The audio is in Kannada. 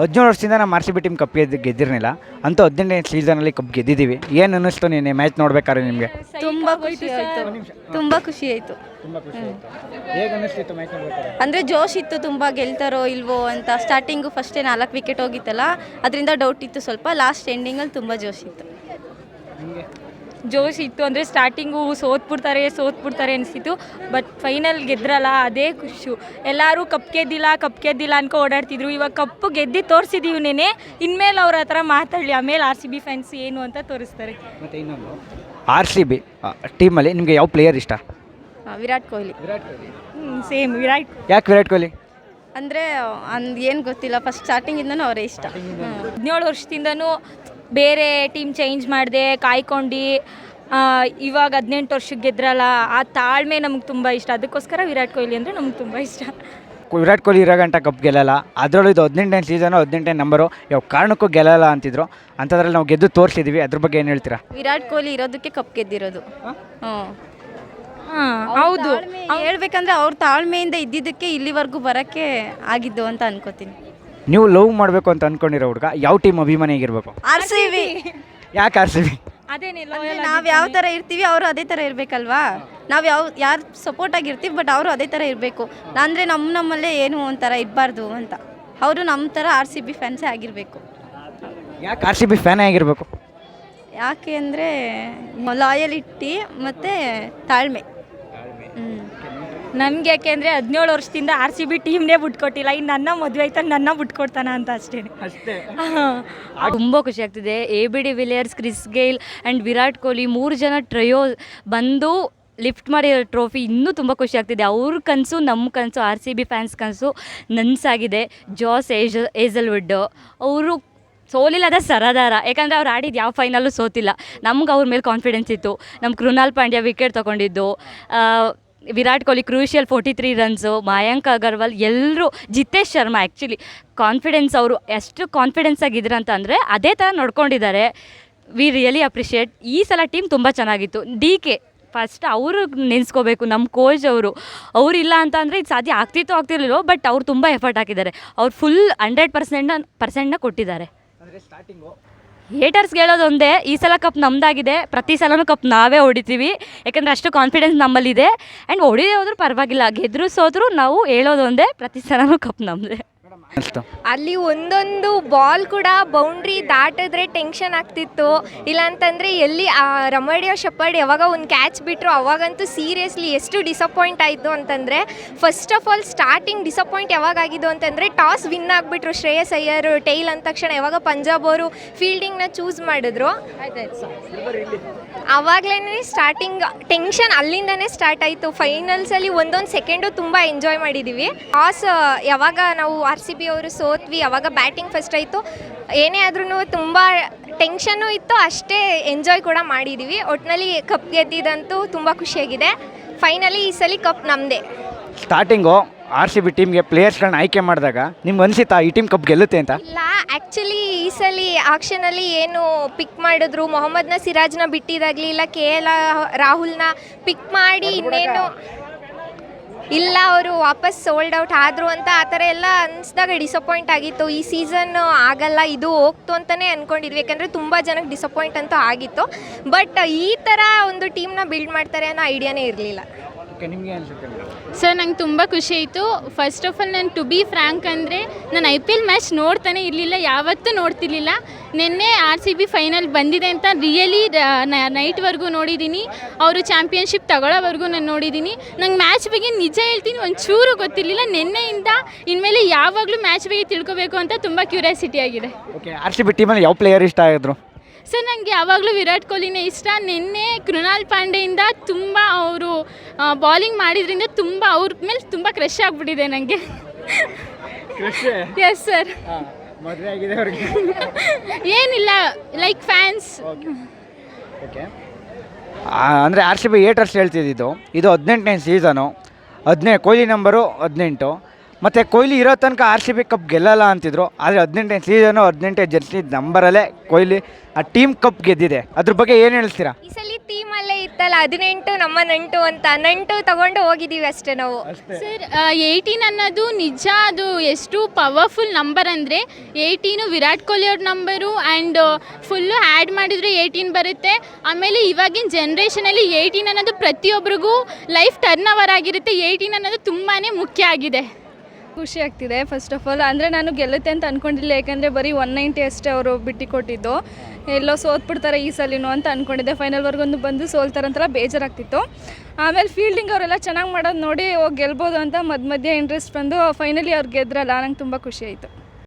ಹದಿನೇಳು ವರ್ಷದಿಂದ ನಮ್ಮ R C B team cup ಗೆದ್ದು ಗೆದ್ದಿರಲಿಲ್ಲ. ಅಂತ ಹದಿನೆಂಟನೇ ಸೀಸನಲ್ಲಿ ಕಪ್ ಗೆದ್ದಿದ್ದೀವಿ ಏನು ಅನ್ನಿಸ್ತು ನೀನು ಮ್ಯಾಚ್ ನೋಡ್ಬೇಕಾದ್ರೆ ನಿಮಗೆ? ತುಂಬ ಖುಷಿ ಆಯಿತು. ತುಂಬ ಖುಷಿ ಆಯಿತು. ತುಂಬ ಖುಷಿ ಆಯಿತು. ಹೇಗೆ ಅನ್ನಿಸ್ತಿತ್ತು ಮ್ಯಾಚ್ ನೋಡ್ಬೇಕಾದ್ರೆ? ಅಂದರೆ ಜೋಶ್ ಇತ್ತು ತುಂಬ ಗೆಲ್ತಾರೋ ಇಲ್ವೋ ಅಂತ. ಸ್ಟಾರ್ಟಿಂಗು ಫಸ್ಟೇ ನಾಲ್ಕು ವಿಕೆಟ್ ಹೋಗಿತ್ತಲ್ಲ ಅದರಿಂದ ಡೌಟ್ ಇತ್ತು ಸ್ವಲ್ಪ. ಲಾಸ್ಟ್ ಎಂಡಿಂಗಲ್ಲಿ ತುಂಬ ಜೋಶ್ ಇತ್ತು. ನಿಮಗೆ? ಜೋಶ್ ಇತ್ತು ಅಂದರೆ ಸ್ಟಾರ್ಟಿಂಗು ಸೋತ್ಬಿಡ್ತಾರೆ ಸೋತ್ಬಿಡ್ತಾರೆ ಅನಿಸ್ತಿತ್ತು ಬಟ್ ಫೈನಲ್ ಗೆದ್ರಲ್ಲ ಅದೇ ಖುಷಿ. ಎಲ್ಲರೂ ಕಪ್ ಗೆದ್ದಿಲ್ಲ ಕಪ್ ಗೆದ್ದಿಲ್ಲ ಅನ್ಕೊ ಓಡಾಡ್ತಿದ್ರು. ಇವಾಗ ಕಪ್ಪು ಗೆದ್ದಿ ತೋರಿಸಿದೀವಿ ನೆನೆ. ಇನ್ಮೇಲೆ ಅವ್ರ ಹತ್ರ ಮಾತಾಡಲಿ. ಆಮೇಲೆ ಆರ್ ಸಿ ಬಿ ಫ್ಯಾನ್ಸ್ ಏನು ಅಂತ ತೋರಿಸ್ತಾರೆ. ಮತ್ತೆ ಇನ್ನೊಂದು? ಆರ್ ಸಿ ಬಿ ಟೀಮಲ್ಲಿ ನಿಮಗೆ ಯಾವ ಪ್ಲೇಯರ್ ಇಷ್ಟ? ವಿರಾಟ್ ಕೊಹ್ಲಿ. ವಿರಾಟ್ ಕೊಹ್ಲಿ. ಸೇಮ್ ವಿರಾಟ್ ಯಾಕೆ ವಿರಾಟ್ ಕೊಹ್ಲಿ? ಅಂದರೆ ಅಂದ್ ಏನು ಗೊತ್ತಿಲ್ಲ. ಫಸ್ಟ್ ಸ್ಟಾರ್ಟಿಂಗಿಂದನೂ ಅವರೇ ಇಷ್ಟ. ಹದಿನೇಳು ವರ್ಷದಿಂದನೂ ಬೇರೆ ಟೀಮ್ ಚೇಂಜ್ ಮಾಡಿದೆ ಕಾಯ್ಕೊಂಡು ಇವಾಗ ಹದಿನೆಂಟು ವರ್ಷಕ್ಕೆ ಗೆದ್ರಲ್ಲ ಆ ತಾಳ್ಮೆ ನಮ್ಗೆ ತುಂಬ ಇಷ್ಟ. ಅದಕ್ಕೋಸ್ಕರ ವಿರಾಟ್ ಕೊಹ್ಲಿ ಅಂದರೆ ನಮ್ಗೆ ತುಂಬ ಇಷ್ಟ. ವಿರಾಟ್ ಕೊಹ್ಲಿ ಇರೋ ಗಂಟ ಕಪ್ ಗೆಲ್ಲಲ್ಲ. ಅದರಲ್ಲೂ ಇದು ಹದಿನೆಂಟನೇ ಸೀಸನು ಹದಿನೆಂಟನೇ ನಂಬರು ಯಾವ ಕಾರಣಕ್ಕೂ ಗೆಲ್ಲಲ್ಲ ಅಂತಿದ್ರು. ಅಂಥದ್ರಲ್ಲಿ ನಾವು ಗೆದ್ದು ತೋರಿಸಿದ್ದೀವಿ ಅದ್ರ ಬಗ್ಗೆ ಏನು ಹೇಳ್ತೀರಾ? ವಿರಾಟ್ ಕೊಹ್ಲಿ ಇರೋದಕ್ಕೆ ಕಪ್ ಗೆದ್ದಿರೋದು. ಹ್ಞೂ ಹಾಂ ಹೌದು. ಹೇಳ್ಬೇಕಂದ್ರೆ ಅವ್ರ ತಾಳ್ಮೆಯಿಂದ ಇದ್ದಿದ್ದಕ್ಕೆ ಇಲ್ಲಿವರೆಗೂ ಬರೋಕ್ಕೆ ಆಗಿದ್ದು ಅಂತ ಅನ್ಕೋತೀನಿ. ನೀವು ಲವ್ ಮಾಡಬೇಕು ಅಂತ ಅನ್ಕೊಂಡಿರೋ ಹುಡುಗ ಯಾವ ಟೀಮ್ ಅಭಿಮಾನಿ ಇರಬೇಕು ಆರ್ ಸಿ ಬಿ. ಯಾಕೆ ಆರ್ ಸಿ ಬಿ? ಅದೇನಿಲ್ಲ ನಾವು ಯಾವ ಥರ ಇರ್ತೀವಿ ಅವರು ಅದೇ ಥರ ಇರಬೇಕಲ್ವಾ? ನಾವು ಯಾವ ಯಾರು ಸಪೋರ್ಟ್ ಆಗಿರ್ತೀವಿ ಬಟ್ ಅವರು ಅದೇ ಥರ ಇರಬೇಕು. ಅಂದರೆ ನಮ್ಮ ನಮ್ಮಲ್ಲೇ ಏನು ಒಂಥರ ಇರಬಾರ್ದು ಅಂತ. ಅವರು ನಮ್ಮ ಥರ ಆರ್ ಸಿ ಬಿ ಫ್ಯಾನ್ಸೇ ಆಗಿರಬೇಕು. ಯಾಕೆ ಆರ್ ಸಿ ಬಿ ಫ್ಯಾನೇ ಆಗಿರಬೇಕು? ಯಾಕೆ ಅಂದರೆ ಲಾಯಲಿಟಿ ಮತ್ತು ತಾಳ್ಮೆ. ನಮ್ಗೆ ಯಾಕೆಂದ್ರೆ ಹದಿನೇಳು ವರ್ಷದಿಂದ ಆರ್ ಸಿ ಬಿ ಟೀಮ್ನೇ ಬಿಟ್ಕೊಟ್ಟಿಲ್ಲ. ಇನ್ನು ನನ್ನ ಮದುವೆ ಆಯ್ತಾ ನನ್ನ ಬಿಟ್ಕೊಡ್ತಾನ ಅಂತ ಅಷ್ಟೇ. ಅಷ್ಟೇ? ತುಂಬ ಖುಷಿ ಆಗ್ತಿದೆ. A B de Villiers Chris Gayle and Virat Kohli ಮೂರು ಜನ ಟ್ರಯೋ ಬಂದು ಲಿಫ್ಟ್ ಮಾಡಿರೋ ಟ್ರೋಫಿ ಇನ್ನೂ ತುಂಬ ಖುಷಿ ಆಗ್ತಿದೆ. ಅವ್ರ ಕನಸು ನಮ್ಮ ಕನಸು ಆರ್ ಸಿ ಬಿ ಫ್ಯಾನ್ಸ್ ಕನಸು ನನ್ಸಾಗಿದೆ. ಜಾಸ್ ಏಜ ಏಜಲ್ವುಡ್ಡು ಅವರು ಸೋಲಿಲ್ಲದ ಸರದಾರ. ಯಾಕಂದರೆ ಅವ್ರು ಆಡಿದ್ದು ಯಾವ ಫೈನಲ್ಲೂ ಸೋತಿಲ್ಲ. ನಮ್ಗೆ ಅವ್ರ ಮೇಲೆ ಕಾನ್ಫಿಡೆನ್ಸ್ ಇತ್ತು. ನಮ್ಮ ಕೃಣಾಲ್ ಪಾಂಡ್ಯ ವಿಕೆಟ್ ತೊಗೊಂಡಿದ್ದು. Virat Kohli crucial forty three runs Mayank Agarwal ಎಲ್ಲರೂ ಜಿತೇಶ್ ಶರ್ಮಾ ಆ್ಯಕ್ಚುಲಿ ಕಾನ್ಫಿಡೆನ್ಸ್ ಅವರು ಎಷ್ಟು ಕಾನ್ಫಿಡೆನ್ಸ್ ಆಗಿದ್ರು ಅಂತ ಅಂದರೆ ಅದೇ ಥರ ನೋಡ್ಕೊಂಡಿದ್ದಾರೆ. ವಿ ರಿಯಲಿ ಅಪ್ರಿಷಿಯೇಟ್ ಈ ಸಲ ಟೀಮ್ ತುಂಬ ಚೆನ್ನಾಗಿತ್ತು. ಡಿ ಕೆ ಫಸ್ಟ್ ಅವರು ನೆನೆಸ್ಕೋಬೇಕು ನಮ್ಮ ಕೋಚ್ ಅವರು. ಅವರಿಲ್ಲ ಅಂತ ಅಂದರೆ ಇದು ಸಾಧ್ಯ ಆಗ್ತಿತ್ತು ಆಗ್ತಿರ್ಲಿಲ್ಲ ಬಟ್ ಅವ್ರು ತುಂಬ ಎಫರ್ಟ್ ಹಾಕಿದ್ದಾರೆ. ಅವ್ರು ಫುಲ್ ಹಂಡ್ರೆಡ್ ಪರ್ಸೆಂಟ್ ಪರ್ಸೆಂಟ್ನ ಕೊಟ್ಟಿದ್ದಾರೆ. ಅಂದರೆ ಸ್ಟಾರ್ಟಿಂಗು ಹೇಟರ್ಸ್ ಹೇಳೋದು ಒಂದೇ ಈ ಸಲ ಕಪ್ ನಮ್ಮದಾಗಿದೆ ಪ್ರತಿ ಸಲನೂ ಕಪ್ ನಾವೇ ಹೊಡಿತೀವಿ. ಯಾಕಂದರೆ ಅಷ್ಟು ಕಾನ್ಫಿಡೆನ್ಸ್ ನಮ್ಮಲ್ಲಿದೆ. ಆ್ಯಂಡ್ ಹೊಡಿದೇ ಹೋದ್ರೂ ಪರವಾಗಿಲ್ಲ. ಗೆದ್ರು ಸೋದ್ರು ನಾವು ಹೇಳೋದು ಒಂದೇ ಪ್ರತಿ ಸಲನೂ ಕಪ್ ನಮ್ಮದೇ ಅಲ್ಲಿ ಒಂದೊಂದು ಬಾಲ್ ಕೂಡ ಬೌಂಡ್ರಿ ದಾಟಿದ್ರೆ ಟೆನ್ಷನ್ ಆಗ್ತಿತ್ತು. ಇಲ್ಲಾಂತಂದ್ರೆ ಎಲ್ಲಿ, ಆ ರಮಡಿಯೋ ಶಪರ್ಡ್ ಯಾವಾಗ ಒಂದು ಕ್ಯಾಚ್ ಬಿಟ್ಟರು ಅವಾಗಂತೂ ಸೀರಿಯಸ್ಲಿ ಎಷ್ಟು ಡಿಸಪಾಯಿಂಟ್ ಆಯಿತು ಅಂತಂದರೆ first of all starting disappoint ಯಾವಾಗ ಆಗಿದ್ದು ಅಂತಂದರೆ ಟಾಸ್ ವಿನ್ ಆಗಿಬಿಟ್ರು ಶ್ರೇಯಸ್ ಅಯ್ಯರ್ ಟೈಲ್ ಅಂದ ತಕ್ಷಣ ಯಾವಾಗ ಪಂಜಾಬ್ ಅವರು ಫೀಲ್ಡಿಂಗ್ನ ಚೂಸ್ ಮಾಡಿದ್ರು. ಆವಾಗಲೇ ಸ್ಟಾರ್ಟಿಂಗ್ ಟೆನ್ಷನ್ ಅಲ್ಲಿಂದನೇ ಸ್ಟಾರ್ಟ್ ಆಯಿತು. ಫೈನಲ್ಸಲ್ಲಿ ಒಂದೊಂದು ಸೆಕೆಂಡು ತುಂಬ ಎಂಜಾಯ್ ಮಾಡಿದ್ದೀವಿ ಟಾಸ್ ಯಾವಾಗ ನಾವು ಆರ್ ಸಿ ಬಿ ಅವರು ಸೋತ್ವಿ ಅವಾಗ ಬ್ಯಾಟಿಂಗ್ ಫಸ್ಟ್ ಆಯಿತು. ಏನೇ ಆದ್ರೂ ತುಂಬ ಟೆನ್ಷನ್ನು ಇತ್ತು ಅಷ್ಟೇ ಎಂಜಾಯ್ ಕೂಡ ಮಾಡಿದ್ದೀವಿ ಒಟ್ಟಿನಲ್ಲಿ ಕಪ್ ಗೆದ್ದಿದ್ದಂತೂ ತುಂಬ ಖುಷಿಯಾಗಿದೆ. ಫೈನಲಿ ಈ ಸಲ ಕಪ್ ನಮ್ಮದೇ ಸ್ಟಾರ್ಟಿಂಗು ಆರ್ ಸಿ ಬಿ ಟೀಮ್ಗೆ ಪ್ಲೇಯರ್ಸ್ಗಳನ್ನ ಆಯ್ಕೆ ಮಾಡಿದಾಗ ನಿಮ್ಗೆ ಅನಿಸಿತಾ ಈ ಟೀಮ್ ಕಪ್ ಗೆಲ್ಲುತ್ತೆ ಅಂತ? ಇಲ್ಲ ಆ್ಯಕ್ಚುಲಿ ಈ ಸಲ ಆಕ್ಷನಲ್ಲಿ ಏನು ಪಿಕ್ ಮಾಡಿದ್ರು ಮೊಹಮ್ಮದ್ನ ಸಿರಾಜ್ನ ಬಿಟ್ಟಿದಾಗಲಿ ಇಲ್ಲ ಕೆ ಎಲ್ ರಾಹುಲ್ನ ಪಿಕ್ ಮಾಡಿ ಇನ್ನೇನು ಇಲ್ಲ, ಅವರು ವಾಪಸ್ ಸೋಲ್ಡ್ ಔಟ್ ಆದರು ಅಂತ ಆ ಥರ ಎಲ್ಲ ಅನಿಸ್ದಾಗ ಡಿಸಪಾಯಿಂಟ್ ಆಗಿತ್ತು. ಈ ಸೀಸನ್ ಆಗಲ್ಲ, ಇದು ಹೋಗ್ತು ಅಂತಲೇ ಅಂದ್ಕೊಂಡಿದ್ವಿ ಯಾಕಂದರೆ ತುಂಬ ಜನಕ್ಕೆ ಡಿಸಪಾಯಿಂಟ್ ಅಂತೂ ಆಗಿತ್ತು. ಬಟ್ ಈ ಥರ ಒಂದು ಟೀಮ್ನ ಬಿಲ್ಡ್ ಮಾಡ್ತಾರೆ ಅನ್ನೋ ಐಡಿಯಾನೇ ಇರಲಿಲ್ಲ. ಓಕೆ ನಿಮಗೆ ಅನಿಸುತ್ತೆ ಸರ್ ನಂಗೆ ತುಂಬ ಖುಷಿ ಆಯಿತು. ಫಸ್ಟ್ ಆಫ್ ಆಲ್ ನಾನು ಟು ಬಿ ಫ್ರ್ಯಾಂಕ್ ಅಂದರೆ ನಾನು ಐ ಪಿ ಎಲ್ ಮ್ಯಾಚ್ ನೋಡ್ತಾನೆ ಇರಲಿಲ್ಲ ಯಾವತ್ತೂ ನೋಡ್ತಿರ್ಲಿಲ್ಲ. ನಿನ್ನೆ ಆರ್ ಸಿ ಬಿ ಫೈನಲ್ ಬಂದಿದೆ ಅಂತ ರಿಯಲಿ ನೈಟ್ವರೆಗೂ ನೋಡಿದ್ದೀನಿ. ಅವರು ಚಾಂಪಿಯನ್ಶಿಪ್ ತಗೊಳ್ಳೋವರೆಗೂ ನಾನು ನೋಡಿದ್ದೀನಿ. ನಂಗೆ ಮ್ಯಾಚ್ ಬಗ್ಗೆ ನಿಜ ಹೇಳ್ತೀನಿ ಒಂಚೂರು ಗೊತ್ತಿರಲಿಲ್ಲ. ನಿನ್ನೆಯಿಂದ ಇನ್ಮೇಲೆ ಯಾವಾಗಲೂ ಮ್ಯಾಚ್ ಬಗ್ಗೆ ತಿಳ್ಕೊಬೇಕು ಅಂತ ತುಂಬ ಕ್ಯೂರಿಯಾಸಿಟಿ ಆಗಿದೆ. ಓಕೆ ಆರ್ ಸಿ ಬಿ ಟೀಮಲ್ಲಿ ಯಾವ ಪ್ಲೇಯರ್ ಇಷ್ಟ ಆಗಿದ್ರು? ಸರ್ ನನಗೆ ಯಾವಾಗಲೂ ವಿರಾಟ್ ಕೊಹ್ಲಿನೇ ಇಷ್ಟ. ನಿನ್ನೆ ಕೃಣಾಲ್ ಪಾಂಡೆಯಿಂದ ತುಂಬ ಅವರು ಬಾಲಿಂಗ್ ಮಾಡಿದ್ರಿಂದ ತುಂಬ ಅವ್ರ ಮೇಲೆ ತುಂಬ ಕ್ರಶ್ ಆಗಿಬಿಟ್ಟಿದೆ ನನಗೆ ಎಸ್ ಸರ್ ಏನಿಲ್ಲ ಲೈಕ್ ಫ್ಯಾನ್ಸ್ ಅಂದರೆ ಆರ್ ಸಿ ಬಿ ಏಟರ್ಸ್ ಹೇಳ್ತಿದ್ದಿದ್ದು ಇದು ಹದಿನೆಂಟನೇ ಸೀಸನು ಹದಿನೈದು ಕೊಹ್ಲಿ ನಂಬರು ಹದಿನೆಂಟು. ಮತ್ತು ಕೊಹ್ಲಿ ಇರೋ ತನಕ ಆರ್ ಸಿ ಬಿ ಕಪ್ ಗೆಲ್ಲಲ್ಲ ಅಂತಿದ್ರು. ಆದರೆ ಹದಿನೆಂಟನೇ ಸೀಸನು ಹದಿನೆಂಟನೇ ಜರ್ಸಿ ನಂಬರಲ್ಲೇ ಕೊಹ್ಲಿ ಆ ಟೀಮ್ ಕಪ್ ಗೆದ್ದಿದೆ. ಅದ್ರ ಬಗ್ಗೆ ಏನು ಹೇಳ್ತೀರಾ? ಈ ಸಲ ಟೀಮಲ್ಲೇ ಇತ್ತಲ್ಲ ಹದಿನೆಂಟು ನಮ್ಮ ನಂಟು ಅಂತ. ನಂಟು ತಗೊಂಡು ಹೋಗಿದ್ದೀವಿ ಅಷ್ಟೇ ನಾವು. ಸರ್ ಏಯ್ಟೀನ್ ಅನ್ನೋದು ನಿಜ ಅದು ಎಷ್ಟು ಪವರ್ಫುಲ್ ನಂಬರ್ ಅಂದರೆ ಏಯ್ಟೀನು ವಿರಾಟ್ ಕೊಹ್ಲಿ ಅವ್ರ ನಂಬರು ಆ್ಯಂಡ್ ಫುಲ್ಲು ಆ್ಯಡ್ ಮಾಡಿದರೆ ಏಯ್ಟೀನ್ ಬರುತ್ತೆ. ಆಮೇಲೆ ಇವಾಗಿನ ಜನ್ರೇಷನಲ್ಲಿ ಏಯ್ಟೀನ್ ಅನ್ನೋದು ಪ್ರತಿಯೊಬ್ಬರಿಗೂ ಲೈಫ್ ಟರ್ನ್ ಅವರ್ ಆಗಿರುತ್ತೆ. ಏಯ್ಟೀನ್ ಅನ್ನೋದು ತುಂಬಾ ಮುಖ್ಯ ಆಗಿದೆ. ಖುಷಿ ಆಗ್ತಿದೆ ಫಸ್ಟ್ ಆಫ್ ಆಲ್ ಅಂದರೆ ನಾನು ಗೆಲ್ಲುತ್ತೆ ಅಂತ ಅಂದ್ಕೊಂಡಿಲ್ಲ ಯಾಕಂದರೆ ಬರೀ ಒನ್ ನೈಂಟಿ ಅಷ್ಟೇ ಅವರು ಬಿಟ್ಟು ಕೊಟ್ಟಿದ್ದು. ಎಲ್ಲೋ ಸೋತ್ಬಿಡ್ತಾರೆ ಈ ಸಲಿನೂ ಅಂತ ಅಂದ್ಕೊಂಡಿದ್ದೆ ಫೈನಲ್ವರೆಗೊಂದು ಬಂದು ಸೋಲ್ತಾರಂತೆಲ್ಲ ಬೇಜಾರಾಗ್ತಿತ್ತು. ಆಮೇಲೆ ಫೀಲ್ಡಿಂಗ್ ಅವರೆಲ್ಲ ಚೆನ್ನಾಗಿ ಮಾಡೋದು ನೋಡಿ ಓ ಗೆಲ್ಬೋದು ಅಂತ ಮಧ್ಯ ಮಧ್ಯೆ ಇಂಟ್ರೆಸ್ಟ್ ಬಂದು ಫೈನಲಿ ಅವ್ರು ಗೆದ್ರಲ್ಲ. ನಂಗೆ ತುಂಬ ಖುಷಿ ಆಯಿತು.